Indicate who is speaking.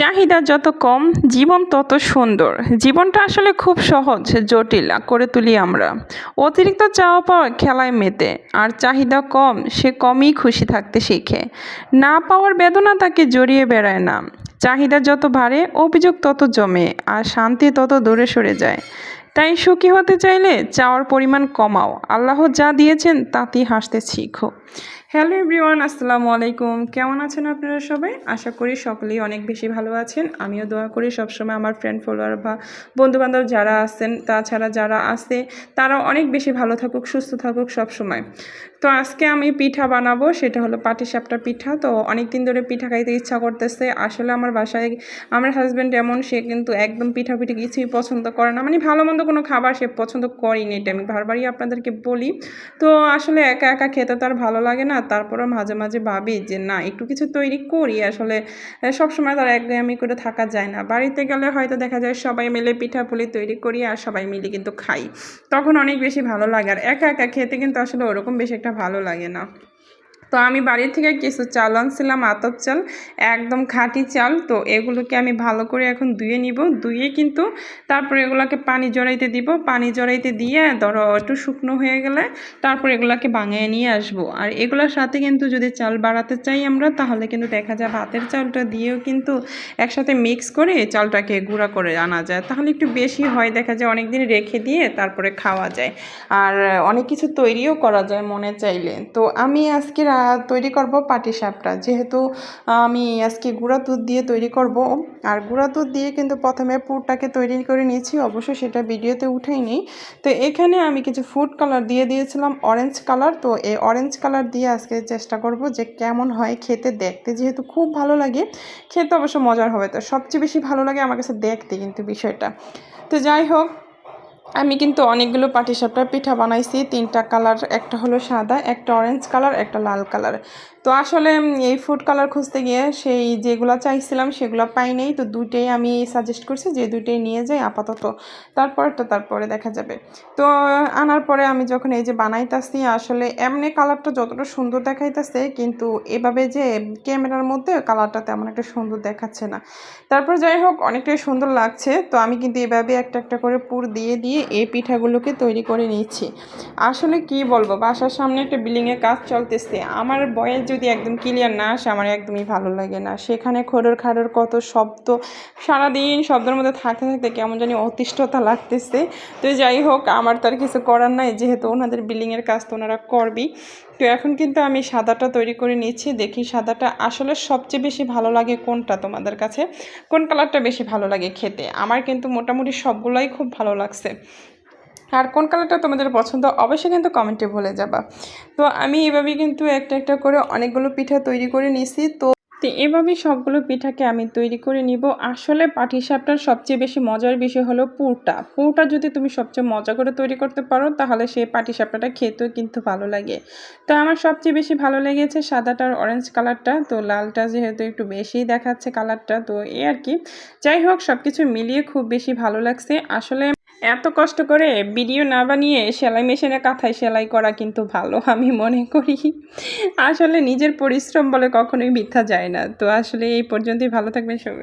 Speaker 1: চাহিদা যত কম, জীবন তত সুন্দর। জীবনটা আসলে খুব সহজ, জটিল, করে তুলি আমরা। অতিরিক্ত চাওয়া পাওয়া খেলায় মেতে, আর চাহিদা কম, সে কমই খুশি থাকতে শিখে। না পাওয়ার বেদনা তাকে জড়িয়ে বেড়ায় না। চাহিদা যত বাড়ে, অভিযোগ তত জমে, আর শান্তি তত দূরে সরে যায়। তাই সুখী হতে চাইলে চাওয়ার পরিমাণ কমাও। আল্লাহ যা দিয়েছেন, তাতেই হাসতে শিখো। হ্যালো এভরিওয়ান, আসসালামু আলাইকুম। কেমন আছেন আপনারা সবাই? আশা করি সকলেই অনেক বেশি ভালো আছেন। আমিও দোয়া করি সবসময় আমার ফ্রেন্ড ফলোয়ার বা বন্ধুবান্ধব যারা আছেন, তাছাড়া যারা আছে তারা অনেক বেশি ভালো থাকুক, সুস্থ থাকুক সবসময়। তো আজকে আমি পিঠা বানাবো, সেটা হলো পাটিসাপটা পিঠা। তো অনেক দিন ধরে পিঠা খাইতে ইচ্ছা করতেছে। আসলে আমার বাসায় আমার হাজব্যান্ড এমন, সে কিন্তু একদম পিঠা পিঠে কিছুই পছন্দ করে না। মানে ভালো মন্দ কোনো খাবার সে পছন্দ করেনি এটা আমি বারবারই আপনাদেরকে বলি। তো আসলে একা একা খেতে তো আর ভালো লাগে না। তারপরে মাঝে মাঝে ভাবি যে, না, একটু কিছু তৈরি করি। আসলে সবসময় তার একঘেয়েমি করে থাকা যায় না। বাড়িতে গেলে হয়তো দেখা যায় সবাই মিলে পিঠাপুলি তৈরি করি আর সবাই মিলে কিন্তু খাই। তখন অনেক বেশি ভালো লাগে। আর একা একা খেতে কিন্তু আসলে ওরকম বেশি একটা ভালো লাগে না। তো আমি বাড়ি থেকে কিছু চাল আনছিলাম, আতপ চাল, একদম খাঁটি চাল। তো এগুলোকে আমি ভালো করে এখন ধুয়ে নিব। ধুয়ে কিন্তু তারপরে এগুলোকে পানি জড়াইতে দিব। পানি জড়াইতে দিয়ে ধরো একটু শুকনো হয়ে গেলে তারপর এগুলোকে বাঙিয়ে নিয়ে আসব। আর এগুলোর সাথে কিন্তু যদি চাল বাড়াতে চাই আমরা, তাহলে কিন্তু দেখা যায় ভাতের চালটা দিয়েও কিন্তু একসাথে মিক্স করে চালটাকে গুঁড়া করে আনা যায়। তাহলে একটু বেশি হয়, দেখা যায় অনেক দিন রেখে দিয়ে তারপরে খাওয়া যায়। আর অনেক কিছু তৈরিও করা যায় মনে চাইলে। তো আমি আজকে তৈরি করব পাটি সাপটা। যেহেতু আমি আজকে গুঁড়া দুধ দিয়ে তৈরি করব। আর গুঁড়া দুধ দিয়ে কিন্তু প্রথমে পুরটাকে তৈরি করে নিয়েছি। অবশ্যই সেটা ভিডিওতে উঠাইনি। তো এখানে আমি কিছু ফুড কালার দিয়ে দিয়েছিলাম, অরেঞ্জ কালার। তো এই অরেঞ্জ কালার দিয়ে আজকে চেষ্টা করব যে কেমন হয় খেতে দেখতে। যেহেতু খুব ভালো লাগে, খেতে অবশ্য মজার হবে। তো সবচেয়ে বেশি ভালো লাগে আমার কাছে দেখতে কিন্তু বিষয়টা। তো যাই হোক আমি কিন্তু অনেকগুলো পাটিসাপটার পিঠা বানাইছি। তিনটা কালার, একটা হলো সাদা, একটা অরেঞ্জ কালার, একটা লাল কালার। তো আসলে এই ফুড কালার খুঁজতে গিয়ে সেই যেগুলো চাইছিলাম সেগুলো পাই নেই। তো দুইটাই আমি সাজেস্ট করছি যে দুইটাই নিয়ে যাই আপাতত। তারপরে তো তারপরে দেখা যাবে। তো আনার পরে আমি যখন এই যে বানাইতাছি, আসলে এমনি কালারটা যতটা সুন্দর দেখাইতেছে, কিন্তু এভাবে যে ক্যামেরার মধ্যে কালারটা তেমন একটা সুন্দর দেখাচ্ছে না। তারপর যাই হোক, অনেকটাই সুন্দর লাগছে। তো আমি কিন্তু এভাবে একটা একটা করে পুর দিয়ে দিয়ে এই পিঠাগুলোকে তৈরি করে নিচ্ছি আসলে কি বলব, বাসার সামনে একটা বিল্ডিংয়ের কাজ চলতেছে। আমার বয়স যদি একদম ক্লিয়ার না আসে, আমার একদমই ভালো লাগে না। সেখানে খোরর খাড়োর কত শব্দ, সারাদিন শব্দের মধ্যে থাকতে থাকতে কেমন জানি অতিষ্ঠতা লাগতেছে। তো যাই হোক, আমার তো আর কিছু করার নাই, যেহেতু ওনাদের বিল্ডিংয়ের কাজ তো ওনারা করবি তো এখন কিন্তু আমি সাদাটা তৈরি করে নিচ্ছি দেখি সাদাটা আসলে সবচেয়ে বেশি ভালো লাগে কোনটা তোমাদের কাছে? কোন কালারটা বেশি ভালো লাগে খেতে? আমার কিন্তু মোটামুটি সবগুলোই খুব ভালো লাগছে। আর কোন কালারটা তোমাদের পছন্দ, অবশ্যই কিন্তু কমেন্টে বলে যাবা। তো আমি এভাবেই কিন্তু একটা একটা করে অনেকগুলো পিঠা তৈরি করে নিছি। তো তো এভাবেই সবগুলো পিঠাকে আমি তৈরি করে নিব। আসলে পাটিসাপটার সবচেয়ে বেশি মজার বিষয় হলো পুরটা। পুরটা যদি তুমি সবচেয়ে মজা করে তৈরি করতে পারো, তাহলে সেই পাটিসাপটাটা খেতেও কিন্তু ভালো লাগে। তো আমার সবচেয়ে বেশি ভালো লেগেছে সাদাটার অরেঞ্জ কালারটা। তো লালটা যেহেতু একটু বেশিই দেখাচ্ছে কালারটা, তো এ আর কি। যাই হোক সব কিছু মিলিয়ে খুব বেশি ভালো লাগছে। আসলে এত কষ্ট করে ভিডিও না বানিয়ে সেলাই মেশিনে কাঁথায় সেলাই করা কিন্তু ভালো, আমি মনে করি। আসলে নিজের পরিশ্রম বলে কখনোই মিথ্যা যায় না। তো আসলে এই পর্যন্তই, ভালো থাকবেন সবাই।